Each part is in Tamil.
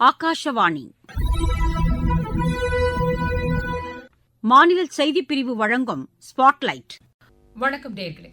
ஆகாஷவாணி. மாநில செய்திப் பிரிவு வழங்கும் ஸ்பாட்லைட். வணக்கம் நேர்களே.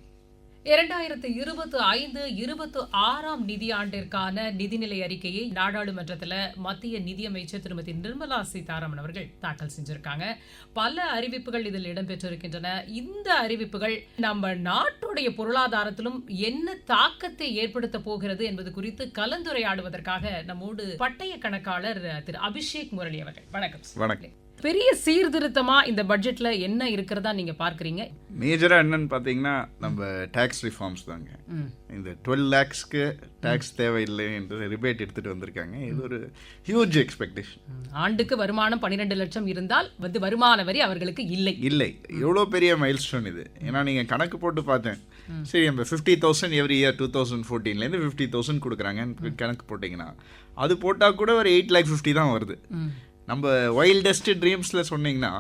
இரண்டாயிரத்து இருபத்து ஐந்து இருபத்து ஆறாம் நிதியாண்டிற்கான நிதிநிலை அறிக்கையை நாடாளுமன்றத்தில் மத்திய நிதியமைச்சர் திருமதி நிர்மலா சீதாராமன் அவர்கள் தாக்கல் செஞ்சிருக்காங்க. பல அறிவிப்புகள் இதில் இடம்பெற்றிருக்கின்றன. இந்த அறிவிப்புகள் நம்ம நாட்டுடைய பொருளாதாரத்திலும் என்ன தாக்கத்தை ஏற்படுத்த போகிறது என்பது குறித்து கலந்துரையாடுவதற்காக நம்மோடு பட்டய கணக்காளர் திரு அபிஷேக் முரளி அவர்கள். வணக்கம் வணக்கம். பெரிய சீர்திருத்தமா இந்த பட்ஜெட்ல என்ன இருக்கிறதா நீங்க பார்க்கறீங்க? மேஜராக என்னன்னு பார்த்தீங்கன்னா நம்ம டேக்ஸ் ரிஃபார்ம்ஸ் தாங்க. இந்த டுவெல் லேக்ஸ்க்கு டேக்ஸ் தேவையில்லை என்று ரிபேட் எடுத்துகிட்டு வந்திருக்காங்க. இது ஒரு ஹியூஜ் எக்ஸ்பெக்டேஷன் ஆண்டுக்கு வருமானம் 12 லட்சம் இருந்தால் வந்து வருமான வரி அவர்களுக்கு இல்லை. இல்லை. எவ்வளோ பெரிய மைல்ஸ்டோன் இது? ஏன்னா நீங்கள் கணக்கு போட்டு பார்த்தேன். சரி நம்ம fifty thousand every year two thousand ஃபோர்டீன்லேருந்து fifty thousand கொடுக்குறாங்க கணக்கு போட்டிங்கன்னா அது போட்டால் கூட ஒரு எயிட் லேக் ஃபிஃப்டி தான் வருது. நம்ம வைல்டஸ்ட் ட்ரீம்ஸில் சொன்னீங்கன்னா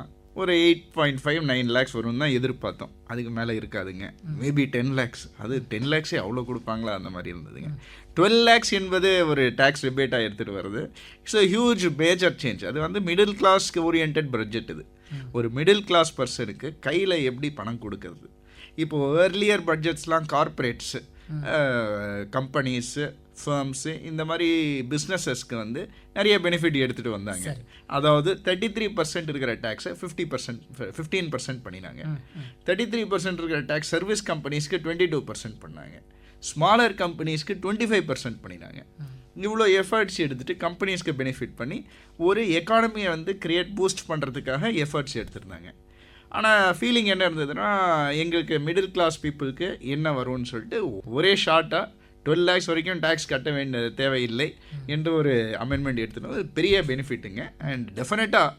ஒரு eight point five nine lakhs வரும் தான் எதிர்பார்த்தோம். அதுக்கு மேலே இருக்காதுங்க. மேபி டென் லேக்ஸ் அது டென் லேக்ஸே அவ்வளோ கொடுப்பாங்களா? அந்த மாதிரி இருந்ததுங்க. டுவெல் லேக்ஸ் என்பது ஒரு டேக்ஸ் ரிபேட்டாக எடுத்துகிட்டு வருது it's a huge major change அது வந்து மிடில் கிளாஸ்க்கு ஓரியன்ட் பட்ஜெட் இது. ஒரு மிடில் கிளாஸ் பர்சனுக்கு கையில் எப்படி பணம் கொடுக்கறது? இப்போது ஏர்லியர் பட்ஜெட்ஸ்லாம் கார்ப்பரேட்ஸு கம்பெனிஸு ஃபர்ம்ஸு இந்த மாதிரி பிஸ்னஸஸ்க்கு வந்து நிறைய பெனிஃபிட் எடுத்துகிட்டு வந்தாங்க. அதாவது தேர்ட்டி த்ரீ பர்சன்ட் இருக்கிற டேக்ஸை ஃபிஃப்டி பர்சன்ட் ஃபிஃப்டீன் பர்சன்ட் பண்ணினாங்க. தேர்ட்டி த்ரீ பர்சன்ட் இருக்கிற டேக்ஸ் சர்வீஸ் கம்பெனிஸ்க்கு டுவெண்ட்டி டூ பர்சன்ட் பண்ணாங்க. ஸ்மாலர் கம்பெனிஸ்க்கு டுவெண்ட்டி ஃபைவ் பர்சன்ட் பண்ணினாங்க இவ்வளோ எஃபர்ட்ஸ் எடுத்துகிட்டு கம்பெனிஸ்க்கு பெனிஃபிட் பண்ணி ஒரு எக்கானமியை வந்து கிரியேட் பூஸ்ட் பண்ணுறதுக்காக எஃபர்ட்ஸ் எடுத்திருந்தாங்க. ஆனால் ஃபீலிங் என்ன இருந்ததுன்னா எங்களுக்கு மிடில் கிளாஸ் பீப்புளுக்கு என்ன வரும்னு சொல்லிட்டு ஒரே ஷார்ட்டாக டுவெல் லேக்ஸ் வரைக்கும் டேக்ஸ் கட்ட வேண்டிய தேவையில்லை என்ற ஒரு அமெண்ட்மெண்ட் எடுத்துனது பெரிய பெனிஃபிட்டுங்க அண்ட் டெஃபினட்டாக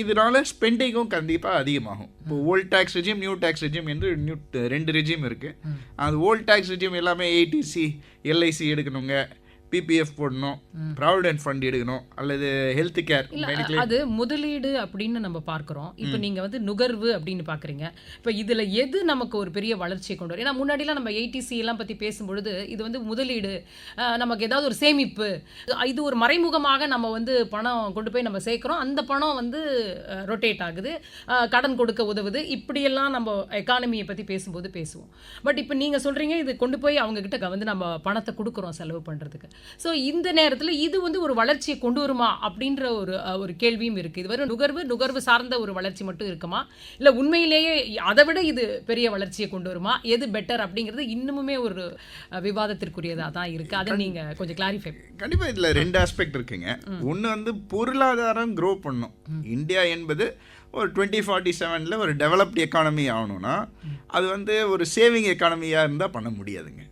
இதனால ஸ்பெண்டிங்கும் கண்டிப்பாக அதிகமாகும். இப்போ old tax regime new tax regime என்று நியூ ரெண்டு ரெஜிம் இருக்குது அது ஓல்ட் டேக்ஸ் ரெஜிம் எல்லாமே ஏடிசி எல்ஐசி எடுக்கணுங்க. பிபிஎஃப் போடணும் ப்ராவிடென்ட் ஃபண்ட் எடுக்கணும் அல்லது ஹெல்த் கேர் அது முதலீடு அப்படின்னு நம்ம பார்க்கிறோம். இப்போ நீங்க வந்து நுகர்வு அப்படின்னு பாக்குறீங்க இப்போ இதுல எது நமக்கு ஒரு பெரிய வளர்ச்சியை கொண்டு வரும்? ஏன்னா முன்னாடிலாம் நம்ம ஏடிசி எல்லாம் பத்தி பேசும்பொழுது இது வந்து முதலீடு நமக்கு ஏதாவது ஒரு சேமிப்பு இது ஒரு மறைமுகமாக நம்ம வந்து பணம் கொண்டு போய் நம்ம சேர்க்கிறோம். அந்த பணம் வந்து ரொட்டேட் ஆகுது. கடன் கொடுக்க உதவுது. இப்படியெல்லாம் நம்ம எக்கானமியை பத்தி பேசும்போது பேசுவோம். பட் இப்போ நீங்க சொல்றீங்க இது கொண்டு போய் அவங்க கிட்ட வந்து நம்ம பணத்தை கொடுக்குறோம் செலவு பண்றதுக்கு. ஸோ இந்த நேரத்தில் இது வந்து ஒரு வளர்ச்சியை கொண்டு வருமா அப்படின்ற ஒரு ஒரு கேள்வியும் இருக்கு. இது வெறும் நுகர்வு நுகர்வு சார்ந்த ஒரு வளர்ச்சி மட்டும் இருக்குமா? இல்லை உண்மையிலேயே அதை விட இது பெரிய வளர்ச்சியை கொண்டு வருமா? எது பெட்டர் அப்படிங்கிறது இன்னுமுமே ஒரு விவாதத்திற்குரியதாக தான் இருக்கு. அதை நீங்க கொஞ்சம் கிளாரிஃபை கண்டிப்பாக இதில் ரெண்டு ஆஸ்பெக்ட் இருக்குங்க. ஒன்று வந்து பொருளாதாரம் க்ரோ பண்ணும். இந்தியா என்பது ஒரு டுவெண்ட்டி ஃபார்ட்டி செவனில் ஒரு டெவலப்டு எக்கானமி ஆகணும்னா அது வந்து ஒரு சேவிங் எக்கானமியாக இருந்தால் பண்ண முடியாதுங்க.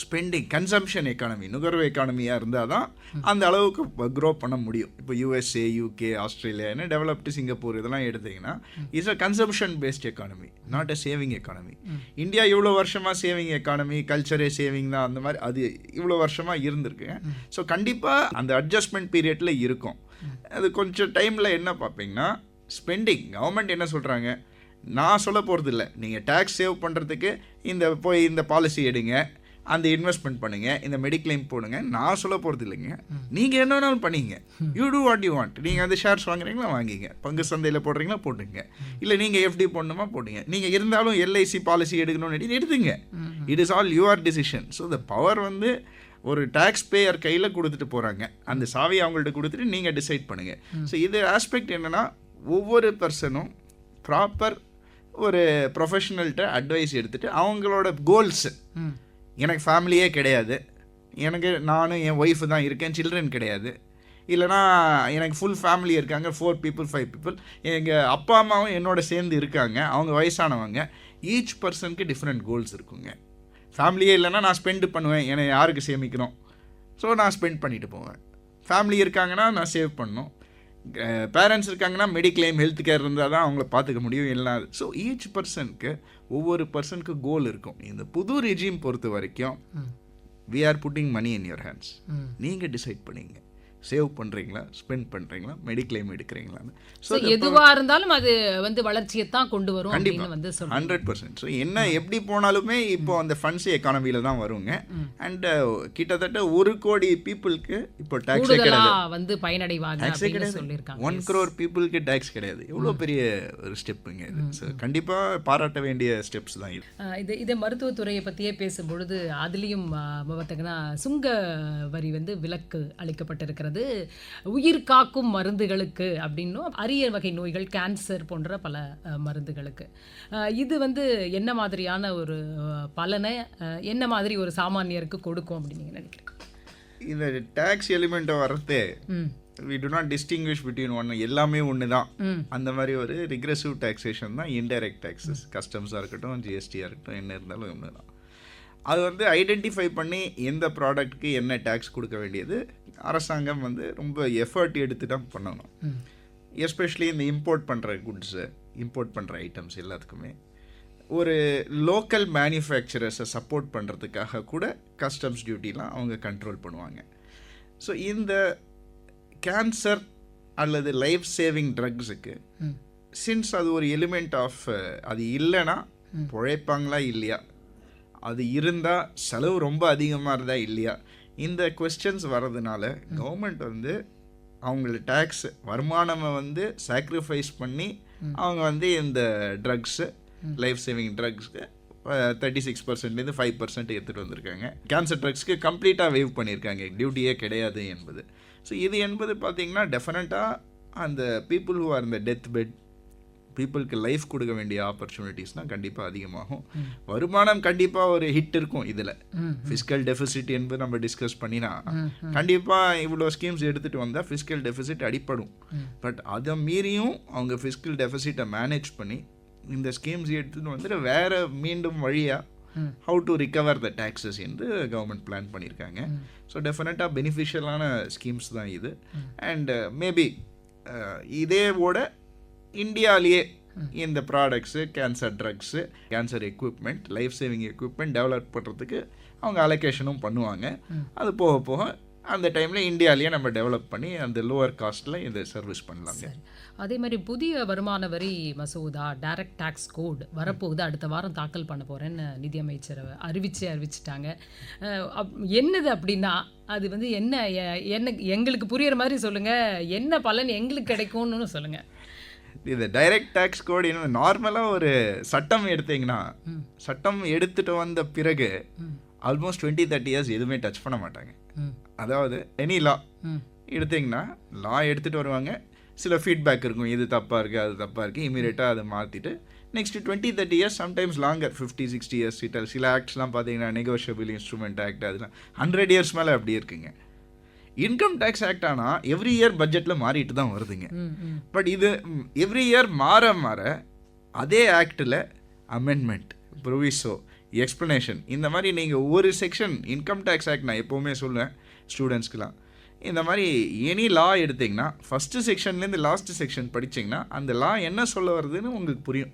ஸ்பெண்டிங் கன்சம்ஷன் எக்கானமி நுகர்வு எக்கானமியாக இருந்தால் தான் அந்த அளவுக்கு க்ரோ பண்ண முடியும். இப்போ USA UK Australia developed Singapore இதெல்லாம் எடுத்தீங்கன்னா it's a consumption based economy not a saving economy India இவ்வளோ வருஷமாக சேவிங் எக்கானமி கல்ச்சரே சேவிங் தான் அந்த மாதிரி அது இவ்வளோ வருஷமாக இருந்திருக்கு. ஸோ கண்டிப்பாக அந்த அட்ஜஸ்ட்மெண்ட் பீரியடில் இருக்கும். அது கொஞ்சம் டைமில் என்ன பார்ப்பீங்கன்னா ஸ்பெண்டிங் கவர்மெண்ட் என்ன சொல்கிறாங்க நான் சொல்ல போகிறது இல்லை நீங்கள் டேக்ஸ் சேவ் பண்ணுறதுக்கு இந்த போய் இந்த பாலிசி எடுங்க. அந்த இன்வெஸ்ட்மெண்ட் பண்ணுங்க இந்த மெடிக்ளைம் போடுங்க. நான் சொல்ல போகிறது இல்லைங்க. நீங்கள் என்ன வேணாலும் பண்ணீங்க. You do what you want நீங்கள் வந்து ஷேர்ஸ் வாங்குறீங்களா? வாங்கிங்க. பங்கு சந்தையில் போடுறீங்களா? போட்டுங்க. இல்லை நீங்கள் எஃப்டி போடணுமா? போடுங்க. நீங்கள் இருந்தாலும் எல்ஐசி பாலிசி எடுக்கணும்னு எடுத்துங்க it is all your decision so the power வந்து ஒரு டேக்ஸ் பேயர் கையில் கொடுத்துட்டு போகிறாங்க அந்த சாவி அவங்கள்ட்ட கொடுத்துட்டு நீங்கள் டிசைட் பண்ணுங்கள் ஸோ இது ஆஸ்பெக்ட் என்னென்னா ஒவ்வொரு பர்சனும் ப்ராப்பர் ஒரு ப்ரொஃபஷனல்கிட்ட அட்வைஸ் எடுத்துகிட்டு அவங்களோட கோல்ஸு எனக்கு ஃபேமிலியே கிடையாது. எனக்கு நானும் என் ஒய்ஃபு தான் இருக்கேன் சில்ட்ரன் கிடையாது. இல்லைனா எனக்கு ஃபுல் ஃபேமிலி இருக்காங்க ஃபோர் பீப்புள் ஃபைவ் பீப்புள் எங்கள் அப்பா அம்மாவும் என்னோட சேர்ந்து இருக்காங்க அவங்க வயசானவங்க. ஈச் பர்சனுக்கு டிஃப்ரெண்ட் கோல்ஸ் இருக்குங்க. ஃபேமிலியே இல்லைன்னா நான் ஸ்பெண்டு பண்ணுவேன் என்னை யாருக்கு சேமிக்கணும்? ஸோ நான் ஸ்பெண்ட் பண்ணிட்டு போவேன். ஃபேமிலி இருக்காங்கன்னா நான் சேவ் பண்ணணும் பேரண்ட்ஸ் இருக்காங்கன்னா மெடிக்ளைம் ஹெல்த் கேர் இருந்தால் தான் அவங்கள பார்த்துக்க முடியும் எல்லாம் ஸோ ஈச் பர்சனுக்கு ஒவ்வொரு பர்சனுக்கு கோல் இருக்கும். இந்த புது ரெஜிம் பொறுத்த வரைக்கும் we are putting money in your hands நீங்கள் டிசைட் பண்ணிங்க. சேவ் பண்ணுறீங்களா ஸ்பெண்ட் பண்ணுறீங்களா மெடிக்ளைம் எடுக்கிறீங்களான்னு. ஸோ எதுவா இருந்தாலும் அது வந்து வளர்ச்சியை தான் கொண்டு வரும் அப்படின்னு வந்து ஹண்ட்ரட் பர்சன்ட் ஸோ என்ன எப்படி போனாலுமே இப்போ அந்த ஃபண்ட்ஸ் எக்கானமியில் தான் வருங்க. அண்ட் கிட்டத்தட்ட ஒரு கோடி பீப்புளுக்கு இப்போ டேக்ஸே கிடையாது. வந்து பயனடைவாங்க டேக்ஸே கிடையாது. ஒன் crore பீப்புளுக்கு டேக்ஸ் கிடையாது. எவ்வளோ பெரிய ஒரு ஸ்டெப்புங்க இது. ஸோ கண்டிப்பாக பாராட்ட வேண்டிய ஸ்டெப்ஸ் தான் இது. இது இதே மருத்துவத்துறையை பற்றியே பேசும்பொழுது அதுலேயும் பார்த்தீங்கன்னா சுங்க வரி வந்து விலக்கு அளிக்கப்பட்டிருக்கிறது. உயிர் காக்கும் மருந்துகளுக்கு அப்படின்னும் அரிய வகை நோய்கள் கேன்சர் போன்ற பல மருந்துகளுக்கு. இது வந்து என்ன மாதிரியான ஒரு பலனை என்ன மாதிரி ஒரு சாமானியருக்கு கொடுக்கும் அப்படின்னு நீங்கள் நினைக்கிறீங்க? இந்த டேக்ஸ் எலிமெண்ட்டை வர்றதே ம். We do not distinguish between one எல்லாமே ஒன்று தான் அந்த மாதிரி ஒரு ரிக்ரெசிவ் டாக்ஸேஷன் தான் இன்டைரக்ட் டேக்ஸஸ் கஸ்டம்ஸாக இருக்கட்டும் ஜிஎஸ்டியாக இருக்கட்டும் என்ன இருந்தாலும் ஒன்று தான் அது வந்து ஐடென்டிஃபை பண்ணி எந்த ப்ராடக்ட்க்கு என்ன டேக்ஸ் கொடுக்க வேண்டியது அரசாங்கம் வந்து ரொம்ப எஃபர்ட் எடுத்து தான் பண்ணணும். எஸ்பெஷலி இந்த இம்போர்ட் பண்ணுற குட்ஸு இம்போர்ட் பண்ணுற ஐட்டம்ஸ் எல்லாத்துக்குமே. ஒரு லோக்கல் மேனுஃபேக்சரர்ஸை சப்போர்ட் பண்ணுறதுக்காக கூட கஸ்டம்ஸ் டியூட்டிலாம் அவங்க கண்ட்ரோல் பண்ணுவாங்க. ஸோ இந்த கேன்சர் அல்லது லைஃப் சேவிங் ட்ரக்ஸுக்கு சின்ஸ் அது ஒரு எலிமெண்ட் ஆஃப் அது இல்லைன்னா பிழைப்பாங்களா இல்லையா? அது இருந்தால் செலவு ரொம்ப அதிகமாக இருந்தா இல்லையா? இந்த கொஸ்டின்ஸ் வர்றதுனால கவர்மெண்ட் வந்து அவங்கள டேக்ஸ் வருமானமை வந்து சாக்ரிஃபைஸ் பண்ணி அவங்க வந்து இந்த ட்ரக்ஸு லைஃப் சேவிங் ட்ரக்ஸ்க்கு தேர்ட்டி சிக்ஸ் பர்சன்ட்லேருந்து ஃபைவ் பர்சன்ட் எடுத்துகிட்டு வந்திருக்காங்க. கேன்சர் ட்ரக்ஸ்க்கு கம்ப்ளீட்டாக வேவ் பண்ணியிருக்காங்க டியூட்டியே கிடையாது என்பது. ஸோ இது என்பது பார்த்தீங்கன்னா டெஃபினட்டாக அந்த பீப்புள் ஹூ ஆர் இந்த டெத் பெட் பீப்புளுக்கு லைஃப் கொடுக்க வேண்டிய ஆப்பர்ச்சுனிட்டிஸ்னால் கண்டிப்பாக அதிகமாகும். வருமானம் கண்டிப்பாக ஒரு ஹிட் இருக்கும் இதில். ஃபிஸ்கல் டெபிசிட் என்பது நம்ம டிஸ்கஸ் பண்ணினா கண்டிப்பாக இவ்வளோ ஸ்கீம்ஸ் எடுத்துகிட்டு வந்தால் ஃபிஸ்கல் டெபிசிட் அடிப்படும். பட் அதை மீறியும் அவங்க ஃபிஸ்கல் டெபிசிட்டை மேனேஜ் பண்ணி இந்த ஸ்கீம்ஸ் எடுத்துகிட்டு வந்துட்டு வேற மீண்டும் வழியாக how to recover the taxes என்று கவர்மெண்ட் பிளான் பண்ணியிருக்காங்க ஸோ டெஃபினட்டாக பெனிஃபிஷியலான ஸ்கீம்ஸ் தான் இது. அண்ட் மேபி இதேவோட இந்தியாவிலேயே இந்த products cancer drugs cancer equipment life saving equipment develop பண்ணுறதுக்கு அவங்க அலோகேஷனும் பண்ணுவாங்க. அது போக போக அந்த டைமில் இந்தியாவிலேயே நம்ம டெவலப் பண்ணி அந்த லோவர் காஸ்ட்டில் இதை சர்வீஸ் பண்ணலாங்க. அதே மாதிரி புதிய வருமான வரி மசோதா டைரக்ட் டேக்ஸ் கோட் வரப்போகுது. அடுத்த வாரம் தாக்கல் பண்ண போகிறேன்னு நிதியமைச்சர் அறிவிச்சு அறிவிச்சிட்டாங்க. அப்- என்னது அப்படின்னா அது வந்து என்ன என்ன எங்களுக்கு புரியுற மாதிரி சொல்லுங்கள் என்ன பலன் எங்களுக்கு கிடைக்கும்னு சொல்லுங்கள் இது டைரக்ட் டேக்ஸ் கோட் இன்னும் நார்மலாக ஒரு சட்டம் எடுத்தீங்கன்னா சட்டம் எடுத்துட்டு வந்த பிறகு ஆல்மோஸ்ட் டுவெண்ட்டி தேர்ட்டி இயர்ஸ் எதுவுமே டச் பண்ண மாட்டாங்க. அதாவது எனி லா எடுத்தீங்கன்னா லா எடுத்துகிட்டு வருவாங்க. சில ஃபீட்பேக் இருக்கும். இது தப்பாக இருக்குது அது தப்பாக இருக்குது இமீடியட்டாக அதை மாற்றிட்டு next twenty thirty years sometimes longer fifty sixty years சில ஆக்ட்ஸ்லாம் பார்த்தீங்கன்னா நெகோஷியபிள் இன்ஸ்ட்ருமெண்ட் ஆக்ட் அதெல்லாம் ஹண்ட்ரட் இயர்ஸ் மேலே அப்படி இருக்குங்க. இன்கம் டேக்ஸ் ஆக்ட் ஆனால் எவ்ரி இயர் பட்ஜெட்டில் மாறிட்டு தான் வருதுங்க. பட் இது எவ்ரி இயர் மாற மாற அதே ஆக்டில் அமெண்ட்மெண்ட் ப்ரொவிசோ எக்ஸ்ப்ளனேஷன் இந்த மாதிரி நீங்கள் ஒரு செக்ஷன் இன்கம் டேக்ஸ் ஆக்ட் நான் எப்போவுமே சொல்லுவேன் ஸ்டூடெண்ட்ஸ்க்குலாம் இந்த மாதிரி எனி லா எடுத்தீங்கன்னா ஃபஸ்ட்டு செக்ஷன்லேருந்து லாஸ்ட் செக்ஷன் படிச்சீங்கன்னா அந்த லா என்ன சொல்ல வருதுன்னு உங்களுக்கு புரியும்.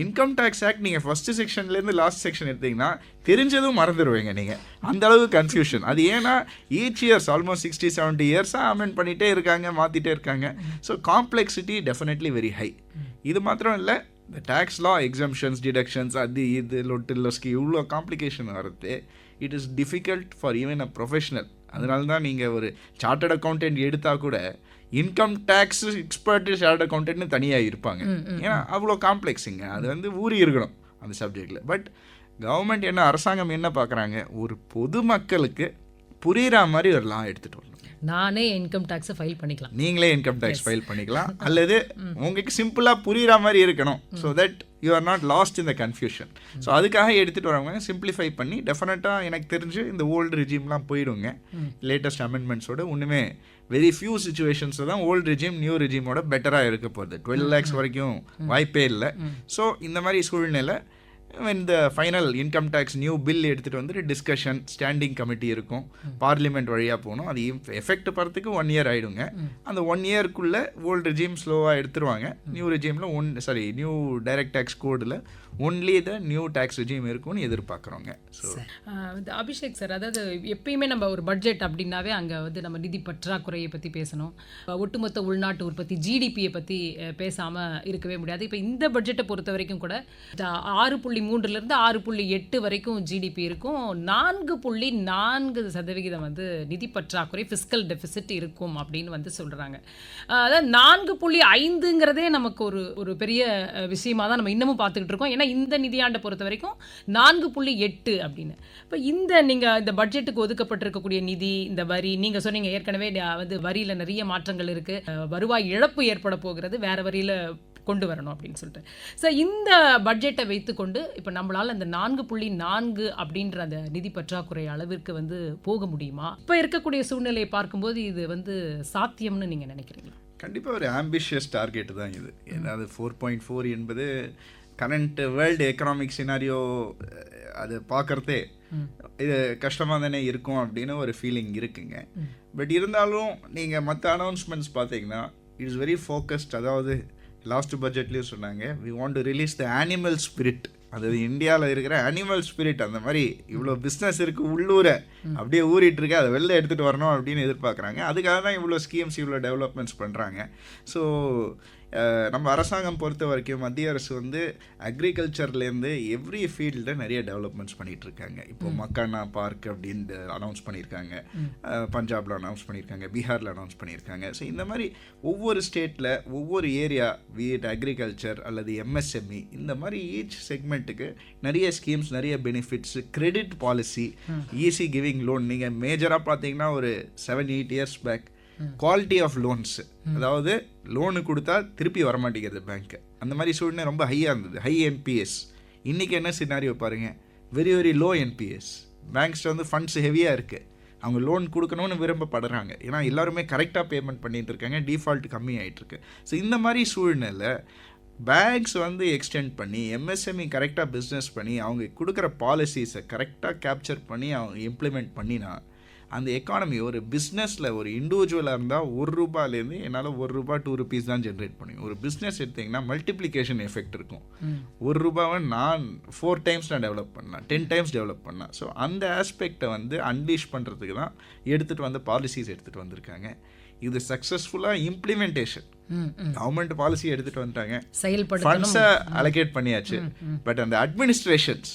இன்கம் டேக்ஸ் ஆக்ட் நீங்கள் ஃபஸ்ட்டு செக்ஷன்லேருந்து லாஸ்ட் செக்ஷன் எடுத்தீங்கன்னா தெரிஞ்சதும் மறந்துடுவீங்க நீங்கள் அந்த அளவு கன்ஃபியூஷன் அது ஏன்னா each years almost sixty seventy இயர்ஸாக அமெண்ட் பண்ணிகிட்டே இருக்காங்க மாற்றிட்டே இருக்காங்க. So complexity definitely very high இது மாத்திரம் இல்லை இந்த டேக்ஸ் லா எக்ஸம்ஷன்ஸ் டிடக்ஷன்ஸ் அது இது லொட்டு லொஸ்கி இவ்வளோ காம்ப்ளிகேஷன் வருது. It is difficult for even a professional அதனால தான் நீங்கள் ஒரு சார்ட்டர்ட் அக்கௌண்டன்ட் எடுத்தால் கூட இன்கம் டேக்ஸ் எக்ஸ்பர்ட் சார்ட் அக்கௌண்டன்ட்னு தனியாக இருப்பாங்க. ஏன்னா அவ்வளோ காம்ப்ளெக்ஸுங்க அது வந்து ஊறி இருக்கணும் அந்த சப்ஜெக்டில் பட் கவர்மெண்ட் என்ன அரசாங்கம் என்ன பார்க்குறாங்க? ஒரு பொதுமக்களுக்கு புரிகிற மாதிரி ஒரு லா எடுத்துகிட்டு வரணும். நானே இன்கம் டேக்ஸை ஃபைல் பண்ணிக்கலாம். நீங்களே இன்கம் டேக்ஸ் ஃபைல் பண்ணிக்கலாம். அல்லது உங்களுக்கு சிம்பிளாக புரிகிற மாதிரி இருக்கணும். So that you are not lost இந்த கன்ஃபியூஷன் ஸோ அதுக்காக எடுத்துகிட்டு வரவங்க சிம்பிளிஃபை பண்ணி டெஃபினட்டாக எனக்கு தெரிஞ்சு இந்த ஓல்டு ரிஜிம்லாம் போயிடுங்க. லேட்டஸ்ட் அமெண்ட்மெண்ட்ஸோட ஒன்றுமே வெரி ஃபியூ சுச்சுவேஷன்ஸில் தான் ஓல்டு ரிஜிம் நியூ ரிஜிமோட பெட்டராக இருக்க போகுது. டுவெல் லேக்ஸ் வரைக்கும் வாய்ப்பே இல்லை. ஸோ இந்த மாதிரி சூழ்நிலை இந்த final income tax new bill எடுத்துகிட்டு வந்துட்டு டிஸ்கஷன் ஸ்டாண்டிங் கமிட்டி இருக்கும். பார்லிமெண்ட் வழியாக போகணும். அது எஃபெக்ட் படுறதுக்கு ஒன் இயர் ஆகிடுங்க அந்த ஒன் இயர்க்குள்ளே ஓல்டு ரெஜிம் ஸ்லோவாக எடுத்துருவாங்க. New ரெஜிமில் one sorry new direct tax கோடில் only the new tax regime இருக்கும்னு எதிர்பார்க்குறோங்க ஸோ அபிஷேக் சார் அதாவது எப்பயுமே நம்ம ஒரு பட்ஜெட் அப்படின்னாவே அங்கே வந்து நம்ம நிதி பற்றாக்குறையை பற்றி பேசணும். ஒட்டுமொத்த உள்நாட்டு உற்பத்தி ஜிடிபியை பற்றி பேசாமல் இருக்கவே முடியாது. இப்போ இந்த பட்ஜெட்டை பொறுத்த வரைக்கும் கூட ஆறு புள்ளி மூன்றுலேருந்து ஆறு புள்ளி எட்டு வரைக்கும் ஜிடிபி இருக்கும். நான்கு புள்ளி நான்கு சதவிகிதம் வந்து நிதி பற்றாக்குறை ஃபிஸ்கல் டெபிசிட் இருக்கும் அப்படின்னு வந்து சொல்கிறாங்க அதாவது நான்கு புள்ளி ஐந்துங்கிறதே நமக்கு ஒரு ஒரு பெரிய விஷயமா தான் நம்ம இன்னமும் பார்த்துக்கிட்டு இருக்கோம். ஏன்னா இந்த நிதியாண்டை பொறுத்த வரைக்கும் நான்கு புள்ளி எட்டு அப்படின்னு. இப்போ இந்த நீங்கள் இந்த பட்ஜெட்டுக்கு ஒதுக்கப்பட்டிருக்கக்கூடிய நிதி இந்த வரி நீங்கள் சொன்னீங்க ஏற்கனவே வந்து வரியில் நிறைய மாற்றங்கள் இருக்குது வருவாய் இழப்பு ஏற்பட போகிறது வேற வரியில் கொண்டு வரணும் அப்படின்னு சொல்லிட்டு. ஸோ இந்த பட்ஜெட்டை வைத்துக்கொண்டு இப்போ நம்மளால் அந்த நான்கு புள்ளி நான்கு அப்படின்ற அந்த நிதி பற்றாக்குறை அளவிற்கு வந்து போக முடியுமா? இப்போ இருக்கக்கூடிய சூழ்நிலையை பார்க்கும்போது இது வந்து சாத்தியம்னு நீங்கள் நினைக்கிறீங்களா? கண்டிப்பாக ஒரு ஆம்பிஷியஸ் டார்கெட் தான் இது. ஏதாவது ஃபோர் பாயிண்ட் ஃபோர் என்பது கரண்ட் வேர்ல்டு எக்கனாமிக் சினாரியோ அது பார்க்குறதே இது கஷ்டமாக தானே இருக்கும் அப்படின்னு ஒரு ஃபீலிங் இருக்குங்க. பட் இருந்தாலும் நீங்கள் மற்ற அனௌன்ஸ்மெண்ட்ஸ் பார்த்தீங்கன்னா இட்ஸ் வெரி ஃபோக்கஸ்ட் அதாவது லாஸ்ட் பட்ஜெட்லேயும் சொன்னாங்க we want to release the animal spirit அதாவது இந்தியாவில் இருக்கிற அனிமல் ஸ்பிரிட் அந்த மாதிரி இவ்வளோ பிஸ்னஸ் இருக்குது உள்ளூரை. அப்படியே ஊறிட்டு இருக்கு அதை வெளில எடுத்துகிட்டு வரணும் அப்படின்னு எதிர்பார்க்குறாங்க. அதுக்காக தான் இவ்வளோ ஸ்கீம்ஸ் இவ்வளோ டெவலப்மெண்ட்ஸ் பண்ணுறாங்க ஸோ நம்ம அரசாங்கம் பொறுத்த வரைக்கும் மத்திய அரசு வந்து அக்ரிகல்ச்சர்லேருந்து எவ்ரி ஃபீல்டில் நிறைய டெவலப்மெண்ட்ஸ் பண்ணிட்டு இருக்காங்க இப்போ மக்கானா பார்க் அப்படின்னு அனௌன்ஸ் பண்ணியிருக்காங்க. பஞ்சாப்ல அனௌன்ஸ் பண்ணியிருக்காங்க. பீகாரில் அனௌன்ஸ் பண்ணியிருக்காங்க. ஸோ இந்த மாதிரி ஒவ்வொரு ஸ்டேட்டில் ஒவ்வொரு ஏரியா விஎட் அக்ரிகல்ச்சர் அல்லது எம்எஸ்எம்இ இந்த மாதிரி ஈச் செக்மெண்ட்டுக்கு நிறைய ஸ்கீம்ஸ் நிறைய benefits credit policy easy giving loan நீங்கள் மேஜராக பார்த்தீங்கன்னா ஒரு seven eight years back quality of loans அதாவது லோனு கொடுத்தா திருப்பி வரமாட்டேங்கிறது பேங்க்கு அந்த மாதிரி சூழ்நிலை ரொம்ப ஹையாக இருந்தது. ஹை என்பிஎஸ் இன்றைக்கி என்ன சினாரியோ பாருங்க. Very very low NPS banks வந்து ஃபண்ட்ஸ் ஹெவியாக இருக்குது அவங்க லோன் கொடுக்கணும்னு விரும்பப்படுறாங்க. ஏன்னா எல்லாருமே கரெக்டாக பேமெண்ட் பண்ணிகிட்டு இருக்காங்க. டிஃபால்ட் கம்மி ஆகிட்டுருக்கு ஸோ இந்த மாதிரி சூழ்நிலை பேங்க்ஸ் வந்து எக்ஸ்டெண்ட் பண்ணி எம்எஸ்எம்இ கரெக்டாக பிஸ்னஸ் பண்ணி அவங்க கொடுக்குற பாலிசிஸை கரெக்டாக கேப்சர் பண்ணி அவங்க இம்ப்ளிமெண்ட் பண்ணினா அந்த எக்கானமி ஒரு பிஸ்னஸில் ஒரு இண்டிவிஜுவலாக இருந்தால் ஒரு ரூபாயிலேருந்து என்னால் ஒரு ரூபா டூ ருபீஸ் தான் ஜென்ரேட் பண்ணுவேன் ஒரு பிஸ்னஸ் எடுத்தீங்கன்னா மல்டிப்ளிகேஷன் எஃபெக்ட் இருக்கும். ஒரு ரூபாவை நான் ஃபோர் டைம்ஸ் நான் டெவலப் பண்ணலாம் டென் டைம்ஸ் டெவலப் பண்ணலாம் ஸோ அந்த ஆஸ்பெக்டை வந்து அன்லீஷ் பண்ணுறதுக்கு தான் எடுத்துகிட்டு வந்து பாலிசிஸ் எடுத்துகிட்டு வந்திருக்காங்க. இது சக்ஸஸ்ஃபுல்லாக இம்ப்ளிமெண்டேஷன் கவர்மெண்ட் பாலிசி எடுத்துகிட்டு வந்துட்டாங்க. ஃபண்ட்ஸை அலோகேட் பண்ணியாச்சு. பட் அந்த அட்மினிஸ்ட்ரேஷன்ஸ்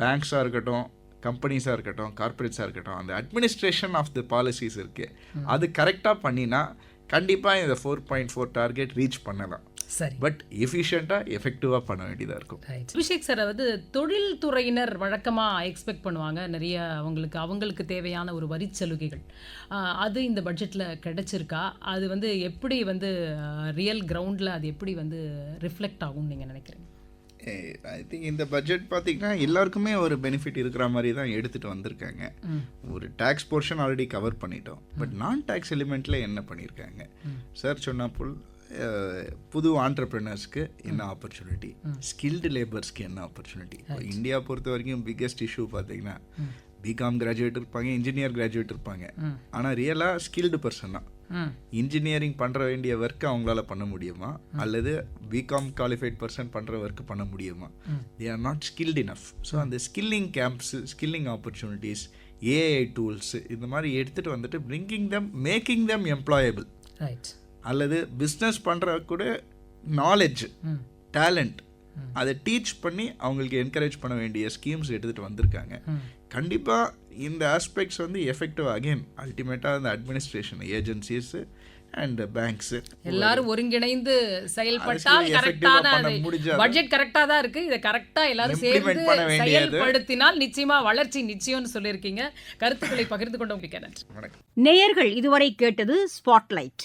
பேங்க்ஸாக இருக்கட்டும் கம்பெனிஸாக இருக்கட்டும் கார்பரேட்ஸாக இருக்கட்டும் அந்த அட்மினிஸ்ட்ரேஷன் ஆஃப் த பாலிசிஸ் இருக்கு. அது கரெக்டாக பண்ணினா கண்டிப்பாக இந்த four point four target reach பண்ணலாம். சரி. பட் எஃபிஷியண்ட்டாக எஃபெக்டிவாக பண்ண வேண்டியதாக இருக்கும். அபிஷேக் சார் வந்து தொழில் துறையினர் வழக்கமாக எக்ஸ்பெக்ட் பண்ணுவாங்க. நிறைய அவங்களுக்கு அவங்களுக்கு தேவையான ஒரு வரி சலுகைகள். அது இந்த பட்ஜெட்டில் கிடைச்சிருக்கா? அது வந்து எப்படி வந்து ரியல் கிரவுண்டில் அது எப்படி வந்து ரிஃப்ளெக்ட் ஆகும்னு நீங்கள் நினைக்கிறீங்க? ஐ திங்க் இந்த பட்ஜெட் பார்த்தீங்கன்னா எல்லாருக்குமே ஒரு பெனிஃபிட் இருக்கிற மாதிரி தான் எடுத்துகிட்டு வந்திருக்காங்க. ஒரு டேக்ஸ் போர்ஷன் ஆல்ரெடி கவர் பண்ணிட்டோம். பட் நான் டேக்ஸ் எலிமெண்ட்டில் என்ன பண்ணியிருக்காங்க சார் சொன்ன போல் புது ஆண்டர்பிரினர்ஸ்க்கு என்ன ஆப்பர்ச்சுனிட்டி ஸ்கில்டு லேபர்ஸ்க்கு என்ன ஆப்பர்ச்சுனிட்டி இந்தியா பொறுத்த வரைக்கும் பிக்கெஸ்ட் இஷ்யூ பார்த்தீங்கன்னா பிகாம் கிராஜுவேட் இருப்பாங்க இன்ஜினியர் கிராஜுவேட் இருப்பாங்க. ஆனால் ரியலாக ஸ்கில்டு பர்சன் தான். இன்ஜினியரிங் பண்ணுற வேண்டிய ஒர்க்கை அவங்களால பண்ண முடியுமா? அல்லது பிகாம் குவாலிஃபைட் பர்சன் பண்ணுற ஒர்க் பண்ண முடியுமா? They are not skilled enough so அந்த skilling camps skilling opportunities AI tools இந்த மாதிரி எடுத்துகிட்டு வந்துட்டு bringing them making them employable right அல்லது பிஸ்னஸ் பண்ணுற கூட நாலேஜ் டேலண்ட் அதை டீச் பண்ணி அவங்களுக்கு என்கரேஜ் பண்ண வேண்டிய ஸ்கீம்ஸ் எடுத்துகிட்டு வந்திருக்காங்க. கண்டிப்பாக இந்த ஆஸ்பெக்ட்ஸ் வந்து எஃபெக்டிவ் அகைன் அல்டிமேட்டாக அந்த அட்மினிஸ்ட்ரேஷன் ஏஜென்சிஸ் அண்ட் பேங்க்ஸு எல்லாரும் ஒருங்கிணைந்து செயல்பட்டால் கரெக்டான பட்ஜெட் கரெக்டா தான் இருக்கு. இதை கரெக்டா எல்லாரும் சேர்ந்து. செயல்படுத்தினால் நிச்சயமா வளர்ச்சி நிச்சயம்னு சொல்லியிருக்கீங்க. கருத்துக்களை பகிர்ந்து கொண்டவங்களுக்கு நன்றி. வணக்கம். நேயர்கள் இதுவரை கேட்டது ஸ்பாட்லைட்